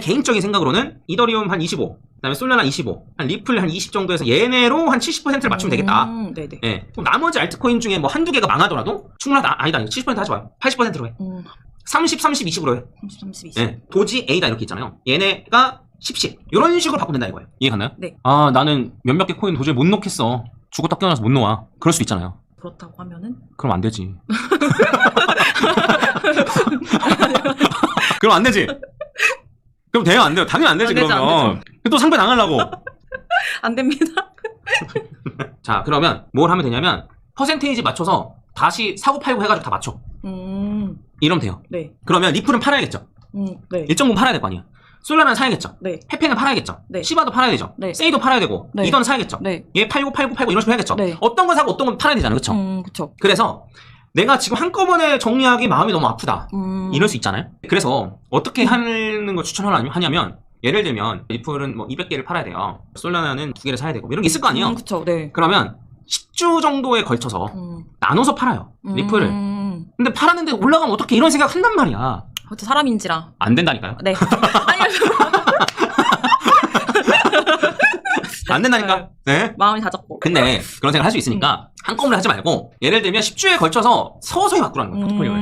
개인적인 생각으로는 이더리움 한 25, 그다음에 솔라나 25, 한 리플 한 20 정도에서 얘네로 한 70%를 맞추면 되겠다. 음, 네네. 예. 그럼 나머지 알트코인 중에 뭐 한두 개가 망하더라도 충분하다. 아, 아니다. 70% 하지 마요. 80%로 해. 음, 30, 30, 20으로 해. 30, 30, 20. 예. 도지 A다 이렇게 있잖아요. 얘네가 10, 10. 이런 식으로 바꾸면 된다 이거예요. 이해 갔나요? 네. 아, 나는 몇몇 개 코인 도저히 못 놓겠어. 죽었다 깨어나서 못 놓아. 그럴 수 있잖아요. 그렇다고 하면은 그럼 안 되지. 그럼 안 되지. 그럼 돼요, 안 돼요? 당연히 안 되지, 안 되죠, 안 그러면. 또 상패 당하려고. 안 됩니다. 자, 그러면 뭘 하면 되냐면, 퍼센테이지 맞춰서 다시 사고 팔고 해가지고 다 맞춰. 음, 이러면 돼요. 네. 그러면 리플은 팔아야겠죠. 음, 네. 일정 부분 팔아야 될 거 아니에요. 솔라나는 사야겠죠. 네. 페페는 팔아야겠죠. 네. 시바도 팔아야 되죠. 네. 세이도 팔아야 되고, 네. 이더는 사야겠죠. 네. 얘 팔고 팔고 팔고 이런 식으로 해야겠죠. 네. 어떤 건 사고 어떤 건 팔아야 되잖아요. 그쵸? 음, 그쵸. 그래서 내가 지금 한꺼번에 정리하기 마음이 너무 아프다. 음. 이럴 수 있잖아요. 그래서 어떻게 하는 걸 추천하냐면 예를 들면 리플은 뭐 200개를 팔아야 돼요. 솔라나는 두 개를 사야 되고 뭐 이런 게 있을 거 아니에요. 음, 그쵸, 네. 그러면 10주 정도에 걸쳐서 음. 나눠서 팔아요. 리플을. 음. 근데 팔았는데 올라가면 어떻게 이런 생각 한단 말이야. 어째 사람인지라. 안 된다니까요. 네. 아니, 안 된다니까. 네. 마음이 다잡고. 근데 그런 생각 할수 있으니까 한꺼번에 하지 말고 예를 들면 10주에 걸쳐서 서서히 바꾸라는 거예요. 포트폴리오를.